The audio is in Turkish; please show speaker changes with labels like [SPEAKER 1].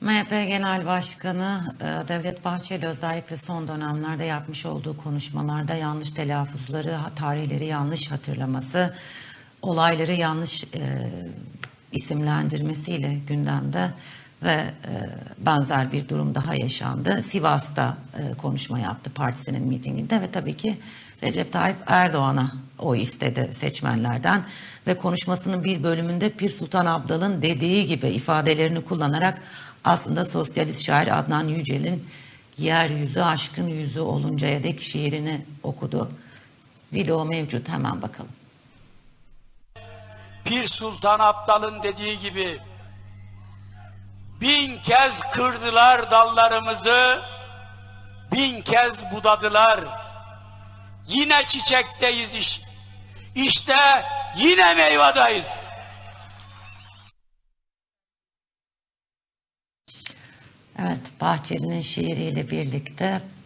[SPEAKER 1] MHP Genel Başkanı e, Devlet Bahçeli özellikle son dönemlerde yapmış olduğu konuşmalarda yanlış telaffuzları, tarihleri yanlış hatırlaması, olayları yanlış e, isimlendirmesiyle gündemde ve e, benzer bir durum daha yaşandı. Sivas'ta e, konuşma yaptı partisinin mitinginde ve tabii ki Recep Tayyip Erdoğan'a oy istedi seçmenlerden ve konuşmasının bir bölümünde Pir Sultan Abdal'ın dediği gibi ifadelerini kullanarak aslında sosyalist şair Adnan Yücel'in yeryüzü aşkın yüzü oluncaya dek şiirini okudu. Video mevcut hemen bakalım.
[SPEAKER 2] Pir Sultan Abdal'ın dediği gibi bin kez kırdılar dallarımızı, bin kez budadılar. Yine çiçekteyiz iş. İşte yine meyvadayız.
[SPEAKER 1] Evet, Bahçeli'nin şiiriyle birlikte